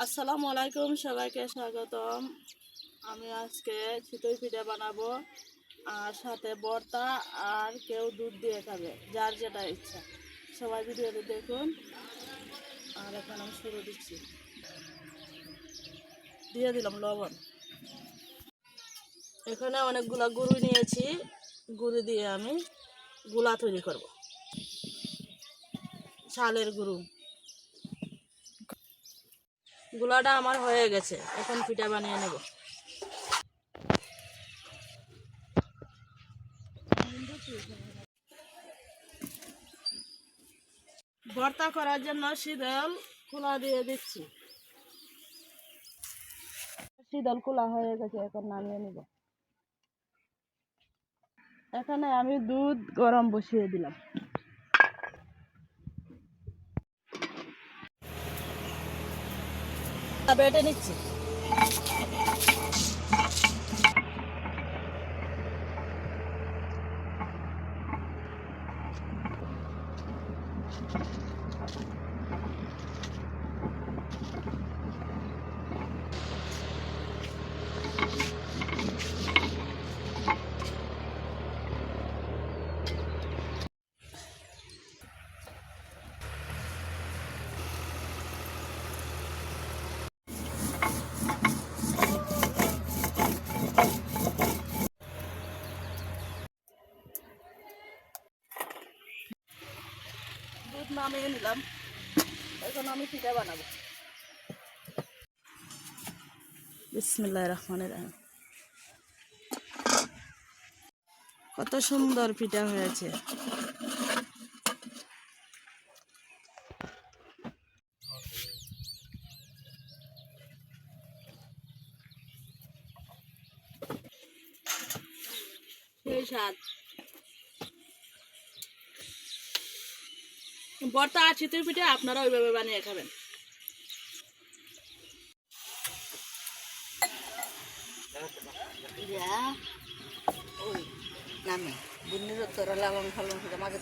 আসসালামু আলাইকুম, সবাইকে স্বাগতম। আমি আজকে চিতই পিঠা বানাবো, আর সাথে বর্তা আর কেউ দুধ দিয়ে খাবে, যার যেটা ইচ্ছা। সবাই ভিডিওটি দেখুন। আর এখন আমি শুরু দিচ্ছি। দিয়ে দিলাম লবণ। এখানে অনেকগুলো গুঁড়ি নিয়েছি। গুঁড়ি দিয়ে আমি গুলা তৈরি করব। চালের গুঁড়ো। গুলাটা আমার হয়ে গেছে। এখন পিঠা বানিয়ে নেব। ভর্তা করার জন্য শীতল খোলা দিয়ে দিচ্ছি। শীতল খোলা হয়ে গেছে, এখন নামিয়ে নিব। এখানে আমি দুধ গরম বসিয়ে দিলাম। বেটে নিচ্ছি। দুধ নামিয়ে নিলাম। এখন আমি পিঠা বানাবো। বিসমিল্লাহ রহমানের রহিম। কত সুন্দর পিঠা হয়েছে। সেই স্বাদ। ভর্তা আর চিতির পিঠে আপনারা ওইভাবে বানিয়ে খাবেন। বুন্দির তোরা লালন ফালন মাঝে